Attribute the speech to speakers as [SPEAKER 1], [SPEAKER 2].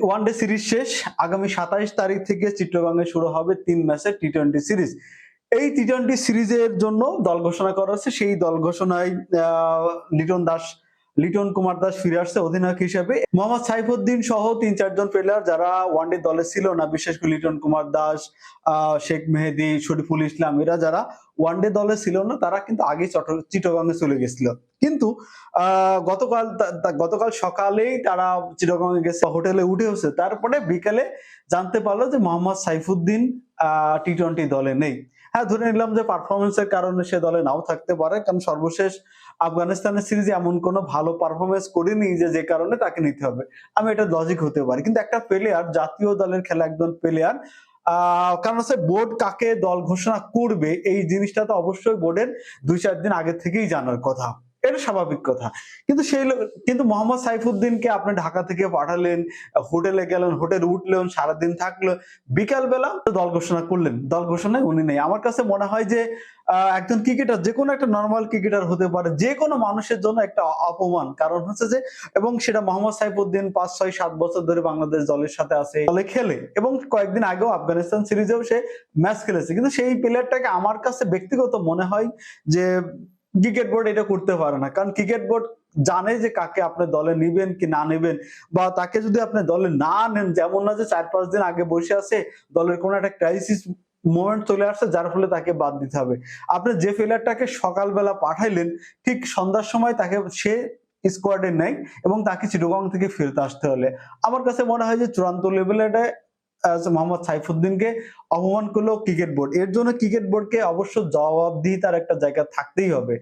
[SPEAKER 1] One day series শেষ, আগামী সাতাইশ তারিখ থেকে চিত্রগাঙ্গে শুরু হবে তিন ম্যাচের টি টোয়েন্টি সিরিজ এই টি টোয়েন্টি সিরিজের জন্য দল ঘোষণা করা হচ্ছে সেই দল ঘোষণায় লিটন দাস লিটন কুমার দাস ফিরে আসছে অধিনায়ক হিসেবে। মোহাম্মদ সাইফুদ্দিন সহ তিন, চারজন প্লেয়ার যারা ওয়ানডে দলে ছিল না, বিশেষ করে লিটন কুমার দাস শেখ মেহেদি, শরীফুল ইসলাম, এরা যারা ওয়ানডে দলে ছিল না, তারা কিন্তু আগে চিটগাঙ্গে চলে গেছিল। কিন্তু গতকাল গতকাল সকালেই তারা চিটগাঙ্গে গেছে, হোটেলে উঠেছে তারপরে বিকেলে জানতে পারল যে মোহাম্মদ সাইফুদ্দিন টি টোয়েন্টি দলে নেই। হ্যাঁ ধরে নিলাম যে পারফরমেন্সের কারণে সে দলে নাও থাকতে পারে, কারণ সর্বশেষ আফগানিস্তানের সিরিজে এমন কোনো ভালো পারফরমেন্স করিনি যে যে কারণে তাকে নিতে হবে। আমি এটা লজিক হতে পারি, কিন্তু একটা প্লেয়ার জাতীয় দলের খেলা একজন প্লেয়ার কারণ হচ্ছে বোর্ড কাকে দল ঘোষণা করবে, এই জিনিসটা তো অবশ্যই বোর্ডের দুই চার দিন আগে থেকেই জানার কথা। এটা স্বাভাবিক কথা। কিন্তু সেই কিন্তু মোহাম্মদ সাইফুদ্দিনকে আপনি ঢাকা থেকে পাঠালেন, হোটেলে গেলেন, হোটেল উঠলেন, সারাদিন থাকল বিকাল বেলা দল ঘোষণা করলেন। দল ঘোষণায় উনি নেই। আমার কাছে মনে হয় যে একজন ক্রিকেটার যে কোনো একটা নর্মাল ক্রিকেটার হতে পারে যে কোনো মানুষের জন্য একটা অপমান। কারণ হচ্ছে যে, এবং সেটা মোহাম্মদ সাইফুদ্দিন পাঁচ, ছয়, সাত বছর ধরে বাংলাদেশ দলের সাথে আছে, দলে খেলে। এবং কয়েকদিন আগেও আফগানিস্তান সিরিজেও সে ম্যাচ খেলেছে। কিন্তু সেই প্লেয়ারটাকে আমার কাছে ব্যক্তিগত মনে হয় যে ক্রিকেট বোর্ড এটা করতে পারে না। কারণ ক্রিকেট বোর্ড জানে যে কাকে আপনি দলে নিবেন কি না নেবেন বা তাকে যদি আপনি দলে না নেন, যেমন না যে চার পাঁচ দিন আগে বসে আছে, দলের কোনো একটা ক্রাইসিস মোমেন্ট চলে আসছে, যার ফলে তাকে বাদ দিতে হবে। আপনি যে প্লেয়ারটাকে সকালবেলা পাঠাইলেন, ঠিক সন্ধ্যার সময় তাকে সে স্কোয়াডে নেই এবং তাকে চিটগং থেকে ফেরত আসতে হলে। আমার কাছে মনে হয় যে চূড়ান্ত লেভেলে এটা মোহাম্মদ সাইফুদ্দিনকে অপমান করল ক্রিকেট বোর্ড। এর জন্য ক্রিকেট বোর্ডকে অবশ্য জবাবদিহিতার একটা জায়গা থাকতেই হবে।